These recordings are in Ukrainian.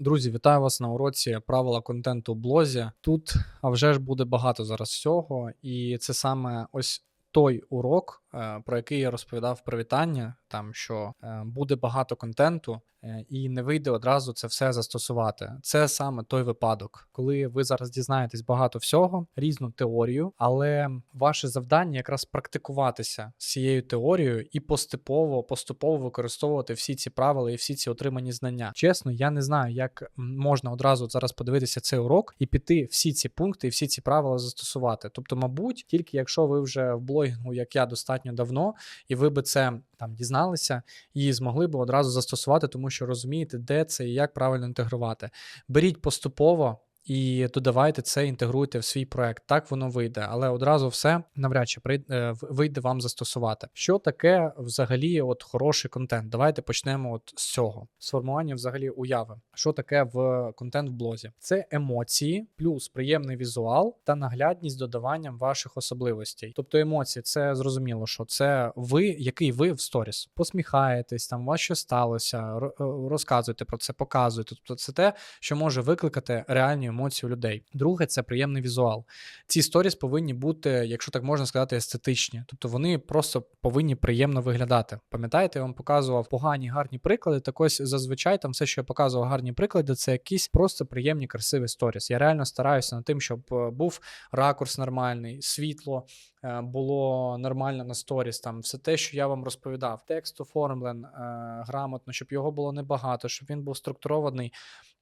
Друзі, вітаю вас на уроці правила контенту в блозі. Тут а вже ж буде багато зараз всього, і це саме ось той урок, про який я розповідав про вітання, там що е, буде багато контенту, е, і не вийде одразу це все застосувати. Це саме той випадок, коли ви зараз дізнаєтесь багато всього, різну теорію, але ваше завдання якраз практикуватися з цією теорією і поступово поступово використовувати всі ці правила і всі ці отримані знання. Чесно, я не знаю, як можна одразу зараз подивитися цей урок і піти всі ці пункти і всі ці правила застосувати. Тобто, мабуть, тільки якщо ви вже в блогінгу, як я достатньо давно, і ви би це там дізналися і змогли б одразу застосувати, тому що розумієте, де це і як правильно інтегрувати. Беріть поступово. І додавайте це, інтегруйте в свій проект. Так воно вийде, але одразу все навряд чи е, вийде вам застосувати. Що таке взагалі от хороший контент? Давайте почнемо от з цього. З формування взагалі уяви. Що таке в контент в блозі? Це емоції, плюс приємний візуал та наглядність додаванням ваших особливостей. Тобто емоції, це зрозуміло, що це ви, який ви в сторіс. Посміхаєтесь, там у вас що сталося, е, розказуєте про це, показуєте. Тобто це те, що може викликати реальні емоції у людей. Друге, це приємний візуал. Ці сторіс повинні бути, якщо так можна сказати, естетичні. Тобто вони просто повинні приємно виглядати. Пам'ятаєте, я вам показував погані гарні приклади. Так ось зазвичай там все, що я показував гарні приклади, це якісь просто приємні, красиві сторіс. Я реально стараюся над тим, щоб е, був ракурс нормальний, світло е, було нормально на сторіс. Там все те, що я вам розповідав, текст оформлен е, грамотно, щоб його було небагато, щоб він був структурований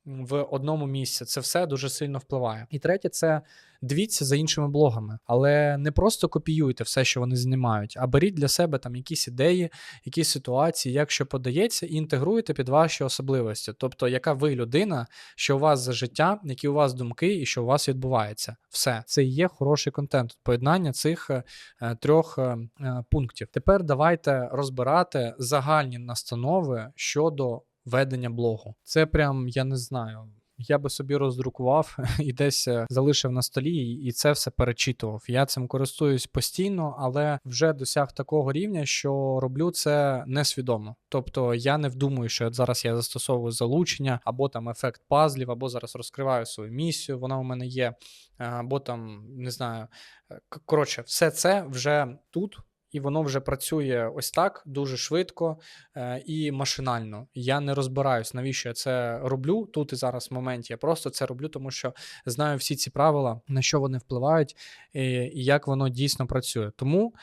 в одному місці. Це все дуже сильно впливає. І третє, це дивіться за іншими блогами, але не просто копіюйте все, що вони знімають, а беріть для себе там якісь ідеї, якісь ситуації, як що подається, і інтегруйте під ваші особливості. Тобто, яка ви людина, що у вас за життя, які у вас думки і що у вас відбувається. Все це і є хороший контент. Поєднання цих е, е, трьох е, е, пунктів. Тепер давайте розбирати загальні настанови щодо ведення блогу. Це прям я не знаю. Я би собі роздрукував і десь е, залишив на столі, і це все перечитував. Я цим користуюсь постійно, але вже досяг такого рівня, що роблю це несвідомо. Тобто я не вдумую, що зараз я застосовую залучення, або там ефект пазлів, або зараз розкриваю свою місію. Вона у мене є, е, або там не знаю. е, Коротше, все це вже тут. І воно вже працює ось так дуже швидко е, і машинально. Я не розбираюсь, навіщо я це роблю тут і зараз в моменті. Я просто це роблю, тому що знаю всі ці правила, на що вони впливають, і, як воно дійсно працює. Тому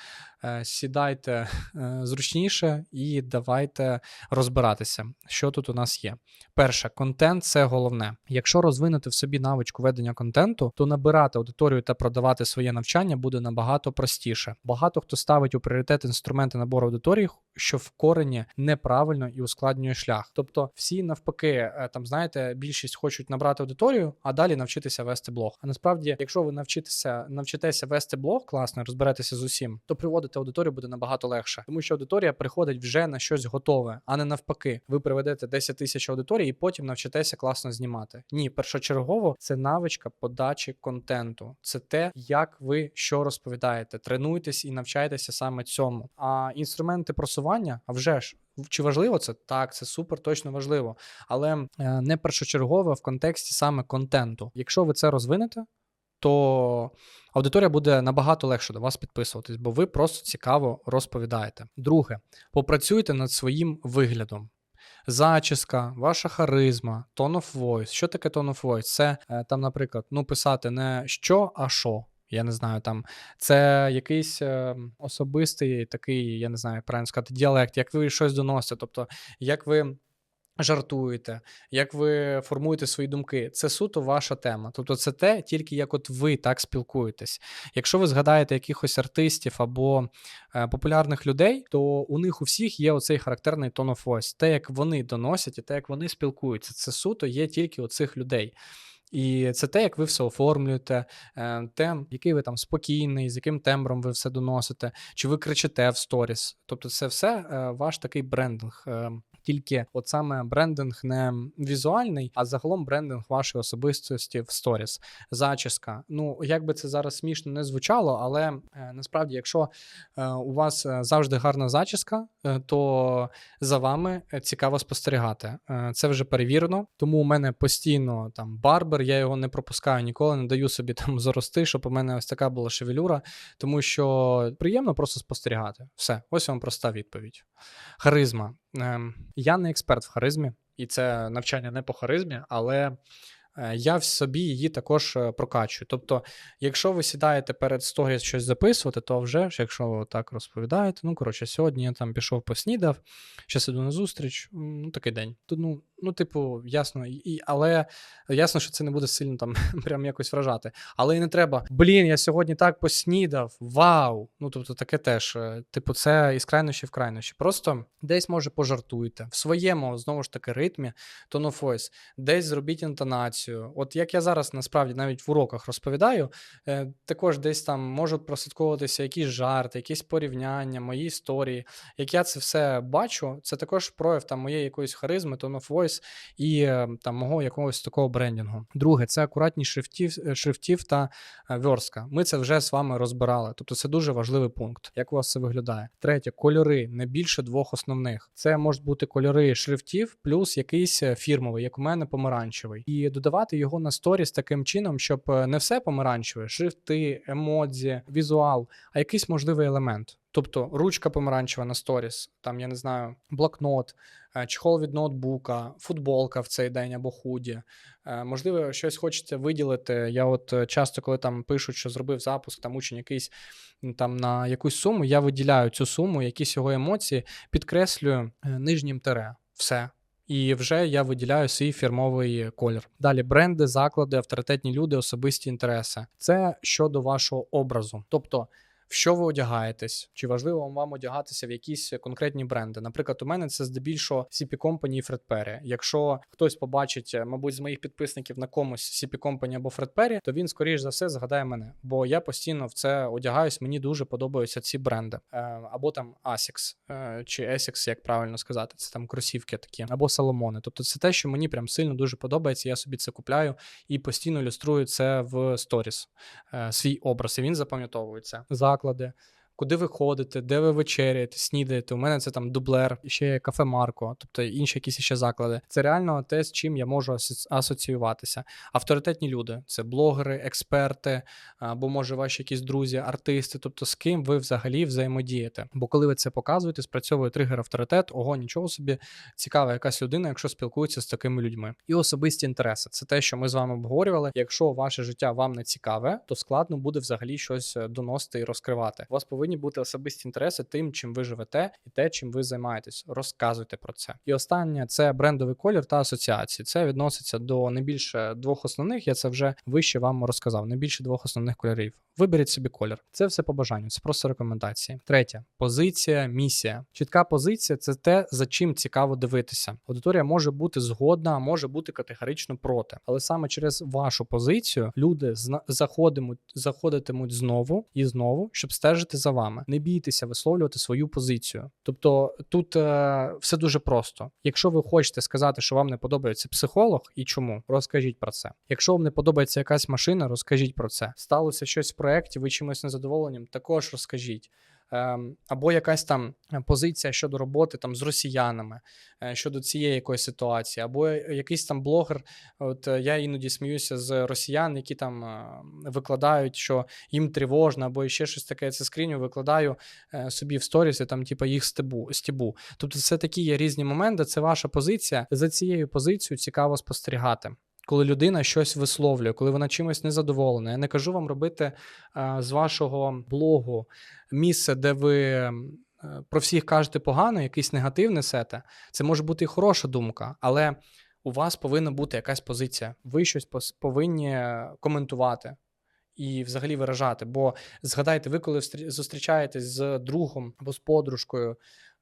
сідайте е, зручніше і давайте розбиратися, що тут у нас є. Перше, контент це головне. Якщо розвинути в собі навичку ведення контенту, то набирати аудиторію та продавати своє навчання буде набагато простіше. Багато хто ставить у пріоритет інструменти набору аудиторії, що в корені неправильно і ускладнює шлях. Тобто, всі навпаки, е, там знаєте, більшість хочуть набрати аудиторію, а далі навчитися вести блог. А насправді, якщо ви навчитеся навчитеся вести блог класно, розберетеся з усім, то приводити аудиторію буде набагато легше, тому що аудиторія приходить вже на щось готове, а не навпаки. Ви приведете 10 тисяч аудиторій і потім навчитеся класно знімати. Ні, першочергово це навичка подачі контенту. Це те, як ви що розповідаєте. Тренуйтесь і навчайтеся саме цьому. А інструменти просування, а вже ж. Чи важливо це? Так, це супер, точно важливо, але е, не першочергове в контексті саме контенту. Якщо ви це розвинете, то аудиторія буде набагато легше до вас підписуватись, бо ви просто цікаво розповідаєте. Друге, попрацюйте над своїм виглядом. Зачіска, ваша харизма, tone of voice. Що таке tone of voice? Це е, там, наприклад, ну писати не що, а що. Я не знаю, там це якийсь е, особистий такий, я не знаю, як правильно сказати, діалект, як ви щось доносите, тобто як ви жартуєте, як ви формуєте свої думки. Це суто ваша тема. Тобто, це те, тільки як от ви так спілкуєтесь. Якщо ви згадаєте якихось артистів або е, популярних людей, то у них у всіх є оцей характерний tone of voice. Те, як вони доносять, і те, як вони спілкуються, це суто є тільки у цих людей. І це те, як ви все оформлюєте, е, те, який ви там спокійний, з яким тембром ви все доносите, чи ви кричите в сторіс. Тобто, це все е, ваш такий брендинг. Тільки от саме брендинг не візуальний, а загалом брендинг вашої особистості в сторіс. Зачіска. Ну як би це зараз смішно не звучало, але е, насправді, якщо е, у вас е, завжди гарна зачіска, то за вами цікаво спостерігати. Це вже перевірено. Тому у мене постійно там барбер, я його не пропускаю ніколи, не даю собі там зарости, щоб у мене ось така була шевелюра, тому що приємно просто спостерігати. Все, ось вам проста відповідь. Харизма. Ем, Я не експерт в харизмі, і це навчання не по харизмі, але я в собі її також е, прокачую. Тобто, якщо ви сідаєте перед сторіс щось записувати, то вже ж, якщо ви так розповідаєте, ну коротше, сьогодні я там пішов поснідав, зараз іду на зустріч, ну такий день. То, ну, ну, типу, ясно, і- але ясно, що це не буде сильно там прям якось вражати. Але і не треба. Блін, я сьогодні так поснідав. Вау! Ну тобто, таке теж. е, Типу, це із крайнощі в крайнощі. Просто десь може пожартуйте в своєму знову ж таки ритмі, of десь зробіть інтонацію. От як я зараз насправді навіть в уроках розповідаю, е, також десь там можуть прослідковуватися якісь жарти, якісь порівняння, мої історії. Як я це все бачу, це також прояв там моєї якоїсь харизми, tone of voice і е, там мого якогось такого брендінгу. Друге, це акуратність шрифтів, е, шрифтів та верстка. Ми це вже з вами розбирали. Тобто це дуже важливий пункт. Як у вас це виглядає? Третє, кольори не більше двох основних. Це можуть бути кольори шрифтів, плюс якийсь фірмовий, як у мене помаранчевий, і додавати його на сторіс таким чином, щоб е, не все помаранчеве, шрифти, емодзі, візуал, а якийсь можливий елемент. Тобто ручка помаранчева на сторіс, там я не знаю, блокнот, е, чехол від ноутбука, футболка в цей день або худі. Е, Можливо, щось хочеться виділити. Я от часто, коли там пишуть, що зробив запуск, там учень якийсь там на якусь суму, я виділяю цю суму, якісь його емоції, підкреслюю нижнім тире. Все. І вже я виділяю свій фірмовий колір. Далі бренди, заклади, авторитетні люди, особисті інтереси. Це щодо вашого образу. Тобто, в що ви одягаєтесь? Чи важливо вам одягатися в якісь конкретні бренди? Наприклад, у мене це здебільшого CP Company і Fred Perry. Якщо хтось побачить, е, мабуть, з моїх підписників на комусь CP Company або Fred Perry, то він, скоріш за все, згадає мене, бо я постійно в це одягаюсь. Мені дуже подобаються ці бренди. Е, або там Asics, е, чи Essex, як правильно сказати, це там кросівки такі, або Соломони. Тобто, це те, що мені прям сильно дуже подобається. Я собі це купляю і постійно ілюструю це в сторіс, свій образ, і він запам'ятовується. Заклади. Куди ви ходите, де ви вечеряєте, снідаєте? У мене це там дублер, ще є кафе Марко, тобто інші якісь ще заклади. Це реально те, з чим я можу асоціюватися. Авторитетні люди це блогери, експерти, або може ваші якісь друзі, артисти, тобто з ким ви взагалі взаємодієте. Бо коли ви це показуєте, спрацьовує тригер авторитет, ого, нічого собі цікава якась людина, якщо спілкується з такими людьми. І особисті інтереси. Це те, що ми з вами обговорювали. Якщо ваше життя вам не цікаве, то складно буде взагалі щось е, доносити і розкривати. У вас повинні бути особисті інтереси тим, чим ви живете, і те, чим ви займаєтесь. Розказуйте про це. І останнє це брендовий колір та асоціації. Це відноситься до не більше двох основних. Я це вже вище вам розказав. Не більше двох основних кольорів. Виберіть собі колір. Це все по бажанню, це просто рекомендації. Третє позиція, місія. Чітка позиція це те, за чим цікаво дивитися. Аудиторія може бути згодна, може бути категорично проти. Але саме через вашу позицію люди заходимуть, заходитимуть знову і знову, щоб стежити за вами. Не бійтеся висловлювати свою позицію. Тобто тут е, все дуже просто. Якщо ви хочете сказати, що вам не подобається психолог і чому, розкажіть про це. Якщо вам не подобається якась машина, розкажіть про це. Сталося щось в проєкті, ви чимось незадоволенням, також розкажіть. Ем, або якась там е, позиція щодо роботи там з росіянами е, щодо цієї якоїсь ситуації, або якийсь там блогер. От е, я іноді сміюся з росіян, які там е, викладають, що їм тривожно, або ще щось таке. Я це скріню, викладаю е, собі в сторіси, там, типу, їх стебу, стібу. Тобто, це такі є різні моменти. Це ваша позиція. За цією позицією цікаво спостерігати. Коли людина щось висловлює, коли вона чимось незадоволена. Я не кажу вам робити е, з вашого блогу місце, де ви е, про всіх кажете погано, якийсь негатив несете. Це може бути і хороша думка, але у вас повинна бути якась позиція. Ви щось повинні коментувати. І взагалі виражати. Бо згадайте, ви коли зустрічаєтесь з другом або з подружкою,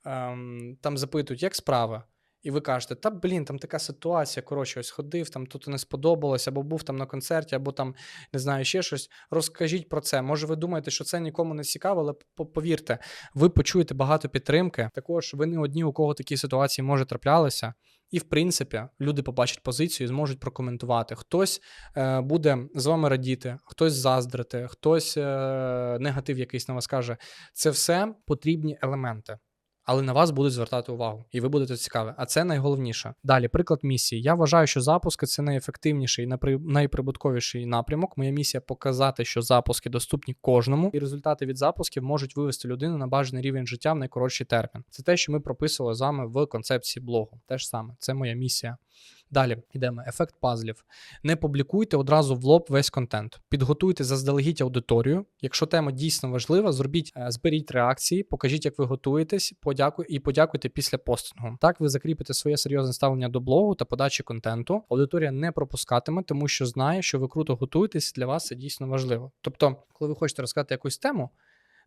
ем, там запитують, як справи. І ви кажете, та блін, там така ситуація, коротше, ось ходив, там тут не сподобалось, або був там на концерті, або там не знаю ще щось. Розкажіть про це. Може, ви думаєте, що це нікому не цікаво, але повірте, ви почуєте багато підтримки. Також ви не одні, у кого такі ситуації може траплялися. І, в принципі, люди побачать позицію і зможуть прокоментувати. Хтось е, буде з вами радіти, хтось заздрити, хтось е, негатив якийсь на вас каже. Це все потрібні елементи. Але на вас будуть звертати увагу, і ви будете цікаві. А це найголовніше. Далі, приклад місії. Я вважаю, що запуски це найефективніший і найпри- найприбутковіший напрямок. Моя місія показати, що запуски доступні кожному, і результати від запусків можуть вивести людину на бажаний рівень життя в найкоротший термін. Це те, що ми прописували з вами в концепції блогу. Те ж саме, це моя місія. Далі йдемо. Ефект пазлів. Не публікуйте одразу в лоб весь контент. Підготуйте заздалегідь аудиторію. Якщо тема дійсно важлива, зробіть, е, зберіть реакції, покажіть, як ви готуєтесь, подякуй і подякуйте після постингу. Так ви закріпите своє серйозне ставлення до блогу та подачі контенту. Аудиторія не пропускатиме, тому що знає, що ви круто готуєтесь. Для вас це дійсно важливо. Тобто, коли ви хочете розказати якусь тему.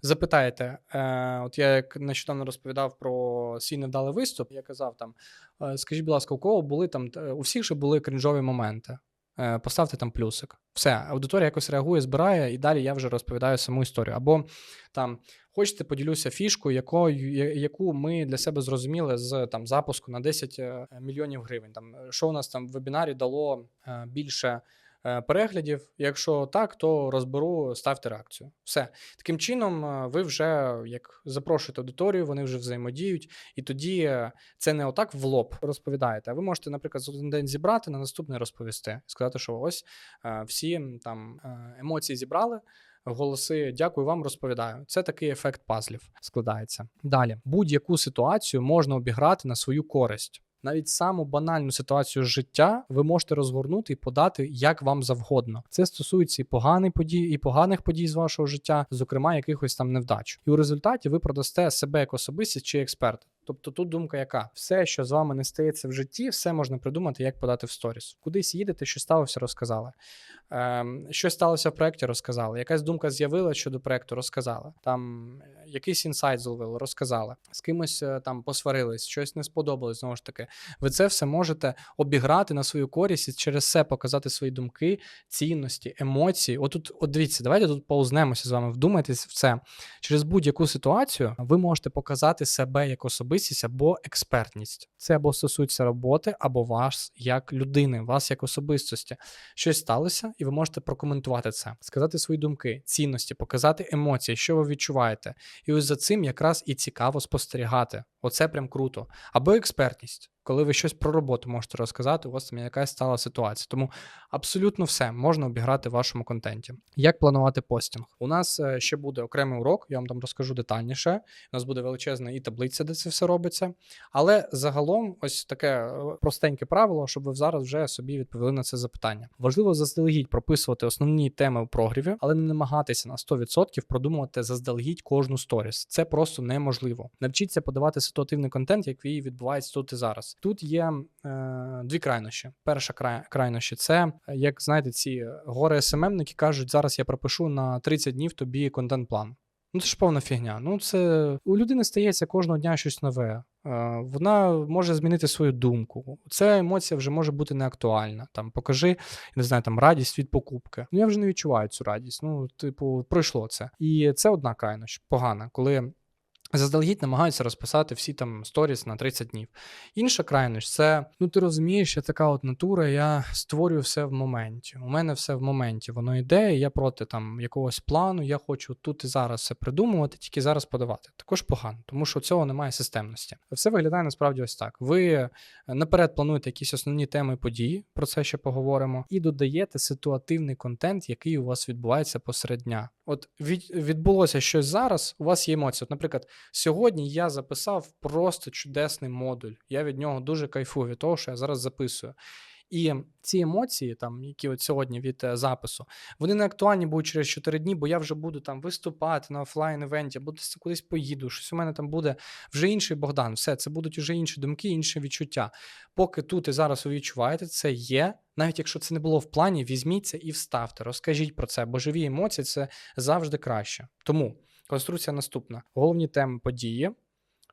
Запитаєте, е, от я як нещодавно розповідав про свій невдалий виступ, я казав там: е, скажіть, будь ласка, у кого були там е, у всіх же були крінжові моменти. Е, Поставте там плюсик. Все, аудиторія якось реагує, збирає, і далі я вже розповідаю саму історію. Або там хочете, поділюся фішкою, якою, яку ми для себе зрозуміли з там запуску на 10 е, мільйонів гривень. Там е, що у нас там в вебінарі дало більше переглядів. Якщо так, то розберу, ставте реакцію. Все. Таким чином, е, ви вже як запрошуєте аудиторію, вони вже взаємодіють, і тоді е, це не отак в лоб розповідаєте. Ви можете, наприклад, за один день зібрати, на наступний розповісти, сказати, що ось е, всі там е, емоції зібрали. Голоси, дякую вам, розповідаю. Це такий ефект пазлів складається. Далі, будь-яку ситуацію можна обіграти на свою користь. Навіть саму банальну ситуацію життя ви можете розгорнути і подати як вам завгодно. Це стосується і поганих подій, і поганих подій з вашого життя, зокрема якихось там невдач. І у результаті ви продасте себе як особистість чи експерта. Тобто тут думка яка? Все, що з вами не стається в житті, все можна придумати, як подати в сторіс. Кудись їдете, що сталося, розказали. Ем, що сталося в проєкті, розказали. Якась думка з'явилася щодо проєкту, розказали. Там е, якийсь інсайт зловили, розказали. З кимось е, там посварились, щось не сподобалось. Знову ж таки, ви це все можете обіграти на свою користь і через це показати свої думки, цінності, емоції. Отут, от дивіться, давайте тут паузнемося з вами, вдумайтесь в це. Через будь-яку ситуацію ви можете показати себе як особистість або експертність. Це або стосується роботи, або вас як людини, вас як особистості. Щось сталося, і ви можете прокоментувати це, сказати свої думки, цінності, показати емоції, що ви відчуваєте. І ось за цим якраз і цікаво спостерігати. Оце прям круто. Або експертність, коли ви щось про роботу можете розказати, у вас там якась стала ситуація. Тому абсолютно все можна обіграти в вашому контенті. Як планувати постінг? У нас е, ще буде окремий урок, я вам там розкажу детальніше. У нас буде величезна і таблиця, де це все робиться. Але загалом, ось таке е, простеньке правило, щоб ви зараз вже собі відповіли на це запитання. Важливо заздалегідь прописувати основні теми у прогріві, але не намагатися на 100% продумувати заздалегідь кожну сторіс. Це просто неможливо. Навчіться подавати ситуативний контент, як він відбувається тут і зараз. Тут є е, дві крайнощі. Перша край, крайнощі це е, як знаєте, ці гори СММники кажуть, зараз я пропишу на 30 днів тобі контент-план. Ну, це ж повна фігня. Ну, це у людини стається кожного дня щось нове. Е, Вона може змінити свою думку. Ця емоція вже може бути неактуальна. Там покажи, не знаю, там радість від покупки. Ну я вже не відчуваю цю радість. Ну, типу, пройшло це. І це одна крайність, погана, коли. Заздалегідь намагаються розписати всі там сторіс на 30 днів. Інша крайність це, ну ти розумієш, я така от натура, я створюю все в моменті. У мене все в моменті. Воно йде, і я проти там якогось плану, я хочу тут і зараз все придумувати, тільки зараз подавати. Також погано, тому що цього немає системності. Все виглядає насправді ось так. Ви наперед плануєте якісь основні теми події, про це ще поговоримо, і додаєте ситуативний контент, який у вас відбувається посеред дня. От від, відбулося щось зараз, у вас є емоції. От, наприклад, сьогодні я записав просто чудесний модуль. Я від нього дуже кайфую від того, що я зараз записую. І ці емоції, там, які от сьогодні від е, запису, вони не актуальні будуть через 4 дні, бо я вже буду там виступати на офлайн-евенті, або десь кудись поїду, щось у мене там буде вже інший Богдан. Все, це будуть вже інші думки, інші відчуття. Поки тут і зараз ви відчуваєте, це є. Навіть якщо це не було в плані, візьміться і вставте, розкажіть про це, бо живі емоції це завжди краще. Тому конструкція наступна: головні теми події,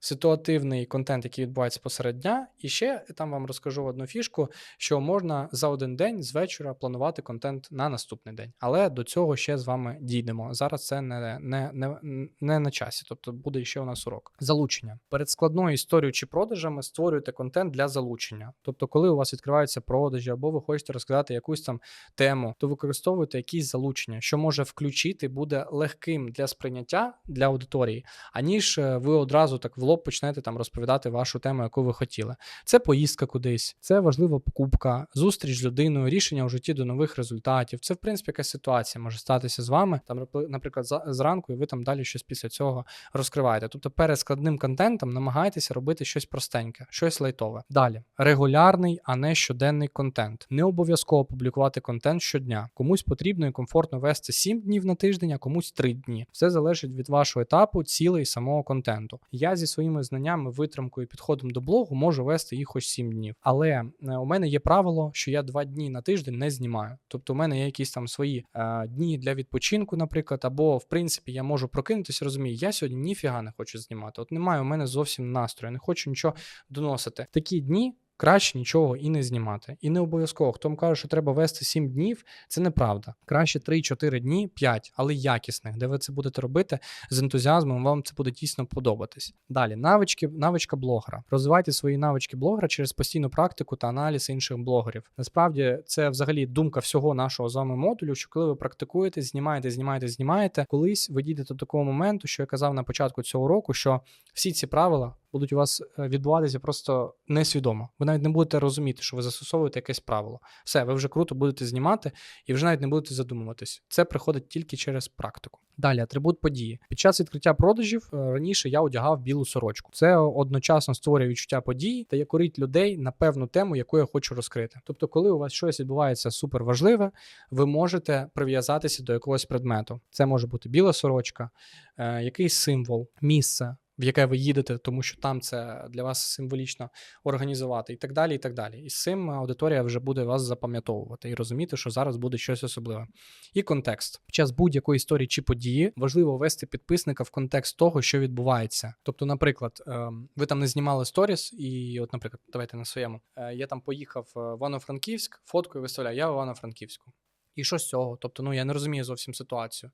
ситуативний контент, який відбувається посеред дня. І ще там вам розкажу одну фішку, що можна за один день з вечора планувати контент на наступний день. Але до цього ще з вами дійдемо. Зараз це не, не, не, не на часі, тобто буде ще у нас урок. Залучення перед складною історією чи продажами створюєте контент для залучення. Тобто, коли у вас відкриваються продажі, або ви хочете розказати якусь там тему, то використовуйте якісь залучення, що може включити, буде легким для сприйняття для аудиторії, аніж е, ви одразу так в лоб почнете там розповідати вашу тему, яку ви хотіли. Це поїздка кудись, це важлива покупка, зустріч з людиною, рішення у житті до нових результатів. Це, в принципі, якась ситуація може статися з вами. Там, наприклад, зранку, і ви там далі щось після цього розкриваєте. Тобто, перед складним контентом намагайтеся робити щось простеньке, щось лайтове. Далі регулярний, а не щоденний контент. Не обов'язково публікувати контент щодня. Комусь потрібно і комфортно вести 7 днів на тиждень, а комусь 3 дні. Все залежить від вашого етапу, цілей і самого контенту. Я зі своїми знаннями, витримкою підходом до блогу можу вести їх хоч 7 днів. Але е, у мене є правило, що я 2 дні на тиждень не знімаю. Тобто, у мене є якісь там свої е, дні для відпочинку, наприклад, або в принципі я можу прокинутися, розумію, я сьогодні ніфіга не хочу знімати. От немає у мене зовсім настрою, не хочу нічого доносити. Такі дні. Краще нічого і не знімати. І не обов'язково. Хто каже, що треба вести 7 днів, це неправда. Краще 3-4 дні, 5, але якісних, де ви це будете робити з ентузіазмом, вам це буде дійсно подобатись. Далі, навички, навичка блогера. Розвивайте свої навички блогера через постійну практику та аналіз інших блогерів. Насправді, це взагалі думка всього нашого з вами модулю, що коли ви практикуєте, знімаєте, знімаєте, знімаєте, колись ви дійдете до такого моменту, що я казав на початку цього року, що всі ці правила будуть у вас е, відбуватися просто несвідомо. Ви навіть не будете розуміти, що ви застосовуєте якесь правило. Все, ви вже круто будете знімати і вже навіть не будете задумуватись. Це приходить тільки через практику. Далі, атрибут події. Під час відкриття продажів е, раніше я одягав білу сорочку. Це одночасно створює відчуття події та якорить людей на певну тему, яку я хочу розкрити. Тобто, коли у вас щось відбувається супер важливе, ви можете прив'язатися до якогось предмету. Це може бути біла сорочка, е, якийсь символ, місце. В яке ви їдете, тому що там це для вас символічно організувати, і так далі. І так далі. І з цим аудиторія вже буде вас запам'ятовувати і розуміти, що зараз буде щось особливе. І контекст. Під час будь-якої історії чи події важливо ввести підписника в контекст того, що відбувається. Тобто, наприклад, ем, ви там не знімали сторіс, і, от, наприклад, давайте на своєму. Е, Я там поїхав в Івано-Франківськ, фоткою виставляю, я в Івано-Франківську. І що з цього? Тобто, ну я не розумію зовсім ситуацію.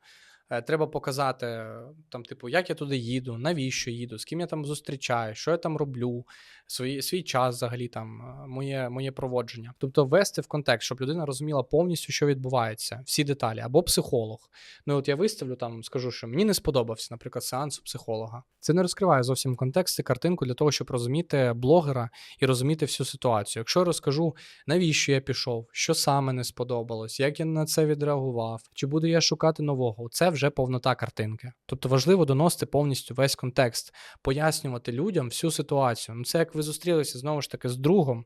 Е, Треба показати, там, типу, як я туди їду, навіщо їду, з ким я там зустрічаю, що я там роблю, свій, свій час взагалі там, е, моє, моє проводження. Тобто ввести в контекст, щоб людина розуміла повністю, що відбувається, всі деталі, або психолог. Ну от я виставлю там, скажу, що мені не сподобався, наприклад, сеанс у психолога. Це не розкриває зовсім контекст і картинку для того, щоб розуміти блогера і розуміти всю ситуацію. Якщо я розкажу, навіщо я пішов, що саме не сподобалось, як я на це відреагував, чи буду я шукати нового, це вже повнота картинки. Тобто важливо доносити повністю весь контекст, пояснювати людям всю ситуацію. Ну, це як ви зустрілися знову ж таки з другом,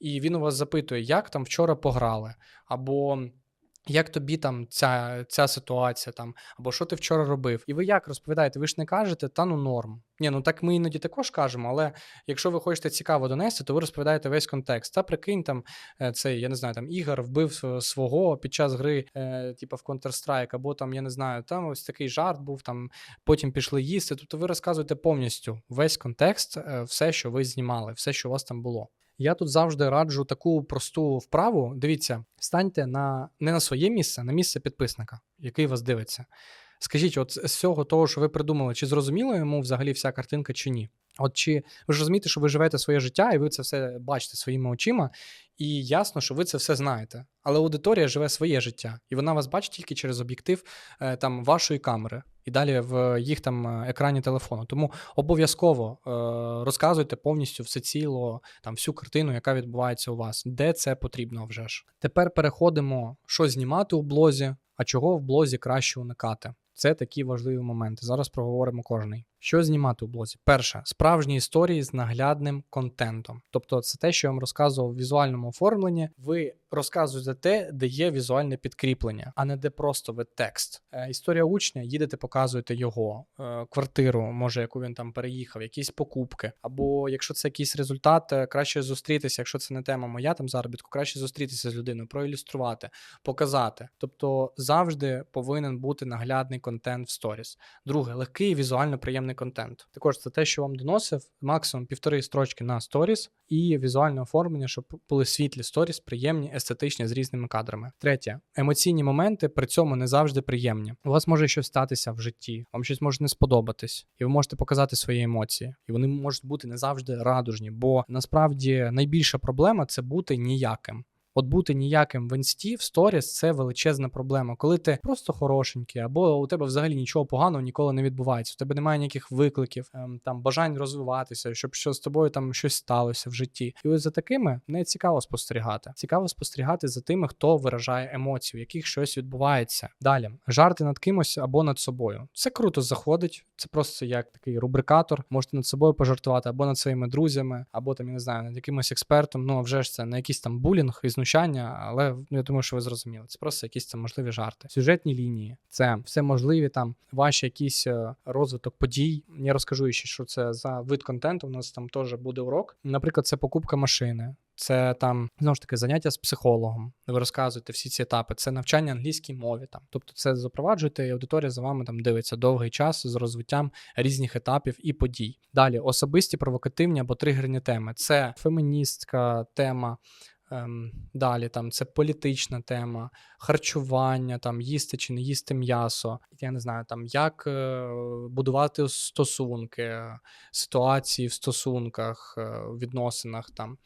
і він у вас запитує, як там вчора пограли, або. Як тобі там ця, ця ситуація, там, або що ти вчора робив? І ви як розповідаєте? Ви ж не кажете, та ну норм. Ні, ну так ми іноді також кажемо, але якщо ви хочете цікаво донести, то ви розповідаєте весь контекст. Та прикинь, там е, цей, я не знаю, там Ігор вбив свого під час гри, е, типу в Counter-Strike, або там, я не знаю, там ось такий жарт був, там потім пішли їсти. Тобто ви розказуєте повністю весь контекст, е, все, що ви знімали, все, що у вас там було. Я тут завжди раджу таку просту вправу. Дивіться, станьте на не на своє місце, на місце підписника, який вас дивиться. Скажіть, от з цього того, що ви придумали, чи зрозуміло йому взагалі вся картинка, чи ні? От чи ви ж розумієте, що ви живете своє життя, і ви це все бачите своїми очима, і ясно, що ви це все знаєте. Але аудиторія живе своє життя, і вона вас бачить тільки через об'єктив е, там вашої камери і далі в їх там екрані телефону. Тому обов'язково е, розказуйте повністю все ціло, там всю картину, яка відбувається у вас, де це потрібно вже ж. Тепер переходимо, що знімати у блозі, а чого в блозі краще уникати. Це такі важливі моменти. Зараз проговоримо кожний. Що знімати у блозі? Перше, справжні історії з наглядним контентом. Тобто, це те, що я вам розказував в візуальному оформленні. Ви розказуєте те, де є візуальне підкріплення, а не де просто ви текст. Е, історія учня, їдете, показуєте його е, квартиру, може, яку він там переїхав, якісь покупки. Або якщо це якийсь результат, е, краще зустрітися. Якщо це не тема моя там заробітку, краще зустрітися з людиною, проілюструвати, показати. Тобто завжди повинен бути наглядний контент в сторіс. Друге, легкий і візуально приємний емоційний контент. Також це те, що вам доносив максимум півтори строчки на сторіс і візуальне оформлення, щоб були світлі сторіс, приємні, естетичні з різними кадрами. Третє, емоційні моменти при цьому не завжди приємні. У вас може щось статися в житті, вам щось може не сподобатись, і ви можете показати свої емоції, і вони можуть бути не завжди радужні, бо насправді найбільша проблема це бути ніяким. От бути ніяким в інсті, в сторіс це величезна проблема. Коли ти просто хорошенький, або у тебе взагалі нічого поганого ніколи не відбувається. У тебе немає ніяких викликів, ем, там бажань розвиватися, щоб що з тобою там щось сталося в житті. І ось за такими не цікаво спостерігати. Цікаво спостерігати за тими, хто виражає емоції, у яких щось відбувається. Далі жарти над кимось або над собою. Це круто заходить. Це просто як такий рубрикатор. Можете над собою пожартувати або над своїми друзями, або там я не знаю, над якимось експертом. Ну а вже ж це не якийсь там булінг і знущання, але ну, я думаю, що ви зрозуміли. Це просто якісь там можливі жарти. Сюжетні лінії, це все можливі там ваші якісь е, розвиток подій. Я розкажу ще, що це за вид контенту. У нас там теж буде урок. Наприклад, це покупка машини. Це там знову ж таки заняття з психологом, ви розказуєте всі ці етапи. Це навчання англійській мові. Там, тобто, це запроваджуєте, і аудиторія за вами там дивиться довгий час з розвиттям різних етапів і подій. Далі особисті провокативні або тригерні теми. Це феміністська тема. Ем, далі там це політична тема, харчування, там їсти чи не їсти м'ясо. Я не знаю, там як е, будувати стосунки, ситуації в стосунках, е, відносинах там.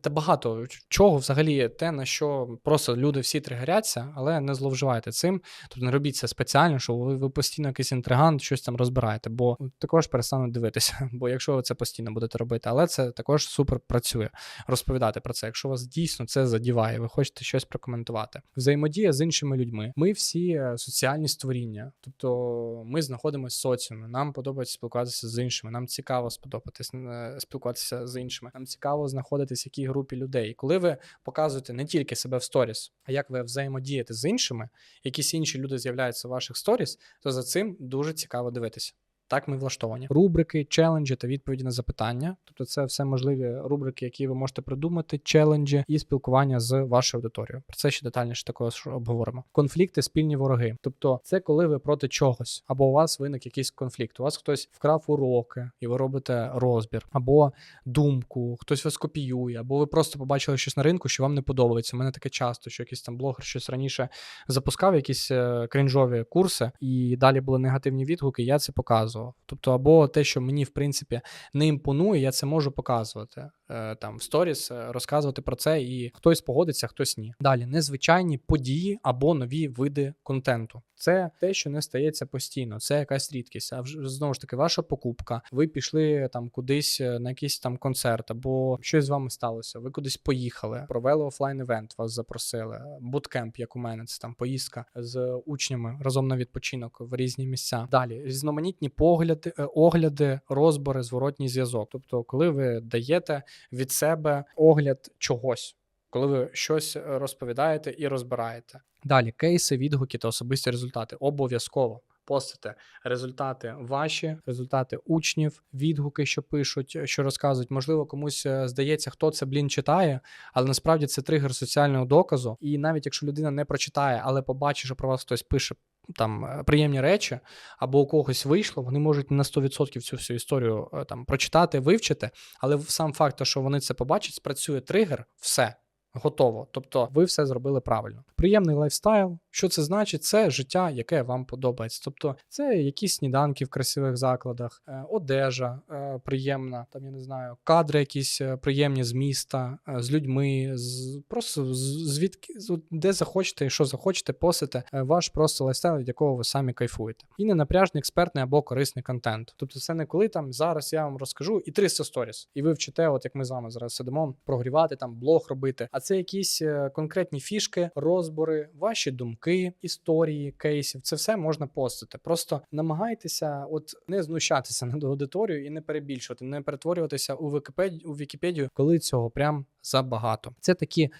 Та багато чого взагалі те, на що просто люди всі тригеряться, але не зловживайте цим. Тобто не робіть це спеціально, що ви, ви постійно якийсь інтригант, щось там розбираєте, бо також перестануть дивитися. Бо якщо ви це постійно будете робити, але це також супер працює. Розповідати про це. Якщо вас дійсно це задіває, ви хочете щось прокоментувати. Взаємодія з іншими людьми. Ми всі е, соціальні створіння, тобто ми знаходимося в соціумі. Нам подобається спілкуватися з іншими. Нам цікаво сподобатися е, спілкуватися з іншими. Нам цікаво знаходитися якій групі людей. Коли ви показуєте не тільки себе в сторіс, а як ви взаємодієте з іншими, якісь інші люди з'являються в ваших сторіс, то за цим дуже цікаво дивитися. Так, ми влаштовані. Рубрики, челенджі та відповіді на запитання. Тобто, це все можливі рубрики, які ви можете придумати, челенджі і спілкування з вашою аудиторією. Про це ще детальніше також обговоримо. Конфлікти, спільні вороги. Тобто, це коли ви проти чогось, або у вас виник якийсь конфлікт. У вас хтось вкрав уроки, і ви робите розбір, або думку, хтось вас копіює, або ви просто побачили щось на ринку, що вам не подобається. У мене таке часто, що якийсь там блогер щось раніше запускав, якісь е, крінжові курси, і далі були негативні відгуки. Я це показую показував. Тобто, або те, що мені в принципі не імпонує, я це можу показувати. Е, там в сторіс е, розказувати про це, і хтось погодиться, хтось ні. Далі незвичайні події або нові види контенту. Це те, що не стається постійно, це якась рідкість. А знову ж таки, ваша покупка. Ви пішли там кудись е, на якийсь там концерт, або щось з вами сталося. Ви кудись поїхали, провели офлайн івент, вас запросили. Буткемп, як у мене, це там поїздка з учнями разом на відпочинок в різні місця. Далі різноманітні погляди, огляди, розбори, зворотній зв'язок. Тобто, коли ви даєте від себе огляд чогось, коли ви щось розповідаєте і розбираєте. Далі кейси, відгуки та особисті результати. Обов'язково постите результати ваші, результати учнів, відгуки, що пишуть, що розказують. Можливо, комусь е, здається, хто це блін читає, але насправді це тригер соціального доказу. І навіть якщо людина не прочитає, але побачить, що про вас хтось пише там е, приємні речі, або у когось вийшло, вони можуть на 100% цю всю історію е, там прочитати, вивчити, але сам факт, що вони це побачать, спрацює тригер, все готово. Тобто, ви все зробили правильно. Приємний лайфстайл. Що це значить? Це життя, яке вам подобається. Тобто, це якісь сніданки в красивих закладах, е, одежа е, приємна, там я не знаю, кадри якісь е, приємні з міста, з людьми, з просто звідки де захочете що захочете, посите ваш просто лайфстайл, від якого ви самі кайфуєте. І не напряжний експертний або корисний контент. Тобто, це не коли там зараз я вам розкажу і 300 сторіс, і ви вчите, от як ми з вами зараз сидимо, прогрівати там блог робити. А це якісь конкретні фішки, розбори, ваші думки історії, кейсів. Це все можна постити. Просто намагайтеся, от не знущатися над аудиторією і не перебільшувати, не перетворюватися у Вікіпедію, у Вікіпедію, коли цього прям забагато. Це такі е,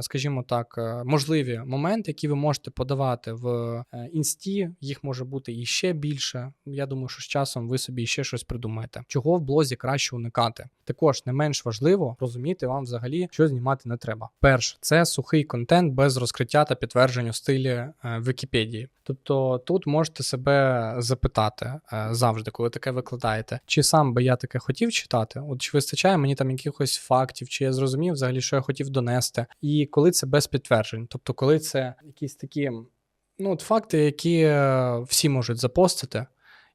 скажімо так, е, можливі моменти, які ви можете подавати в е, інсті. Їх може бути і ще більше. Я думаю, що з часом ви собі ще щось придумаєте. Чого в блозі краще уникати? Також не менш важливо розуміти вам взагалі, що знімати не треба. Перше, це сухий контент без розкриття та підтверджень у стилі е, Вікіпедії. Тобто тут можете себе запитати е, завжди, коли таке викладаєте, чи сам би я таке хотів читати, от чи вистачає мені там якихось фактів, чи я зрозумів взагалі, що я хотів донести, і коли це без підтверджень, тобто, коли це якісь такі ну, от факти, які е, всі можуть запостити.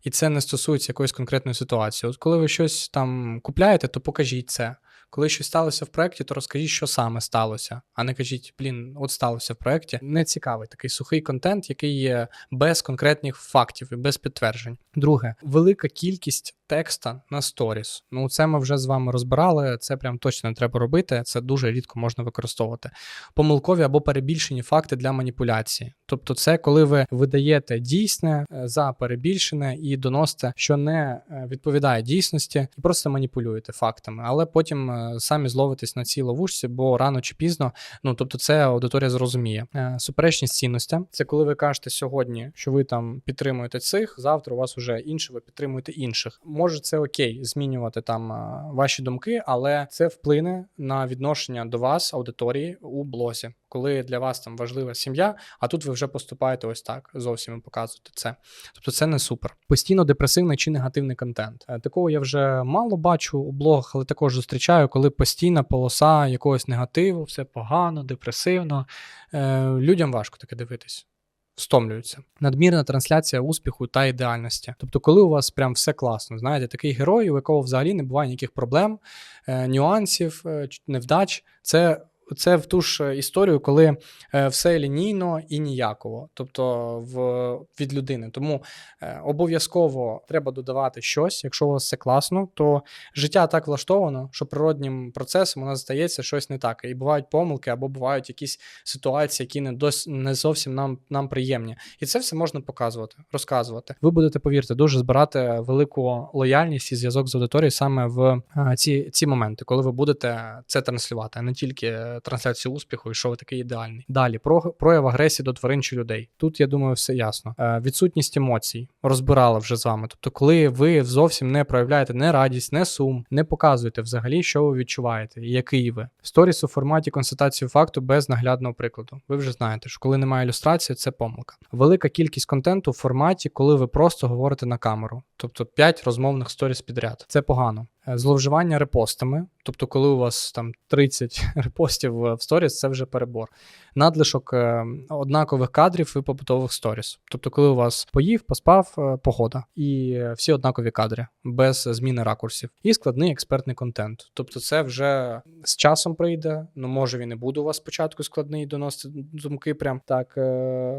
І це не стосується якоїсь конкретної ситуації. От коли ви щось там купляєте, то покажіть це. Коли щось сталося в проєкті, то розкажіть, що саме сталося, а не кажіть, блін, от сталося в проєкті. Не цікавий такий сухий контент, який є без конкретних фактів і без підтверджень. Друге, велика кількість текста на сторіс. Ну, це ми вже з вами розбирали. Це прям точно не треба робити. Це дуже рідко можна використовувати. Помилкові або перебільшені факти для маніпуляції. Тобто, це коли ви видаєте дійсне е, за перебільшене і доносите, що не е, відповідає дійсності, і просто маніпулюєте фактами, але потім е, самі зловитесь на цій ловушці, бо рано чи пізно, ну тобто, це аудиторія зрозуміє. Е, Суперечність цінностям це коли ви кажете сьогодні, що ви там підтримуєте цих, завтра у вас вже інше, ви підтримуєте інших. Може, це окей, змінювати там е, ваші думки, але це вплине на відношення до вас, аудиторії у блозі. Коли для вас там важлива сім'я, а тут ви вже поступаєте ось так, зовсім і показуєте це. Тобто це не супер. Постійно депресивний чи негативний контент. Е, Такого я вже мало бачу у блогах, але також зустрічаю, коли постійна полоса якогось негативу, все погано, депресивно. Е, Людям важко таке дивитись. Встомлюються. Надмірна трансляція успіху та ідеальності. Тобто, коли у вас прям все класно, знаєте, такий герой, у якого взагалі не буває ніяких проблем, е, нюансів, невдач, це. Це в ту ж історію, коли е, все лінійно і ніяково, тобто в, від людини. Тому е, обов'язково треба додавати щось. Якщо у вас все класно, то життя так влаштовано, що природнім процесом у нас здається щось не так. І бувають помилки, або бувають якісь ситуації, які не дос, не зовсім нам, нам приємні. І це все можна показувати, розказувати. Ви будете, повірте, дуже збирати велику лояльність і зв'язок з аудиторією саме в е, ці, ці моменти, коли ви будете це транслювати, а не тільки трансляцію успіху, і що ви такий ідеальний. Далі про прояв агресії до тварин чи людей. Тут я думаю, все ясно. Е, відсутність емоцій розбирали вже з вами. Тобто, коли ви зовсім не проявляєте не радість, не сум, не показуєте взагалі, що ви відчуваєте і який ви. Сторіс у форматі констатації факту без наглядного прикладу. Ви вже знаєте, що коли немає ілюстрації, це помилка. Велика кількість контенту в форматі, коли ви просто говорите на камеру, тобто 5 розмовних сторіс підряд. Це погано. Е, Зловживання репостами, тобто, коли у вас там 30 репостів в сторіс, це вже перебор. Надлишок е, однакових кадрів і побутових сторіс. Тобто, коли у вас поїв, поспав, е, погода, і всі однакові кадри без зміни ракурсів. І складний експертний контент. Тобто, це вже з часом прийде. Ну, може він і буде у вас спочатку складний доносити думки прям так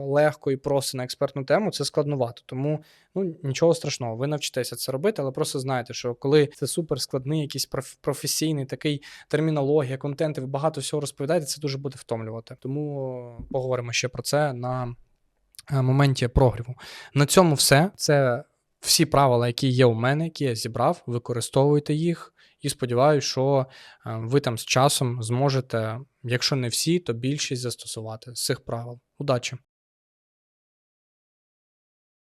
легко і просто на експертну тему. Це складнувато. Тому ну нічого страшного, ви навчитеся це робити, але просто знаєте, що коли це супер складний, якийсь професійний такий термінологія, контент, і ви багато всього розповідаєте, це дуже буде втомлювати. Тому поговоримо ще про це на е, моменті прогріву. На цьому все. Це всі правила, які є у мене, які я зібрав, використовуйте їх. І сподіваюся, що е, ви там з часом зможете, якщо не всі, то більшість застосувати з цих правил. Удачі!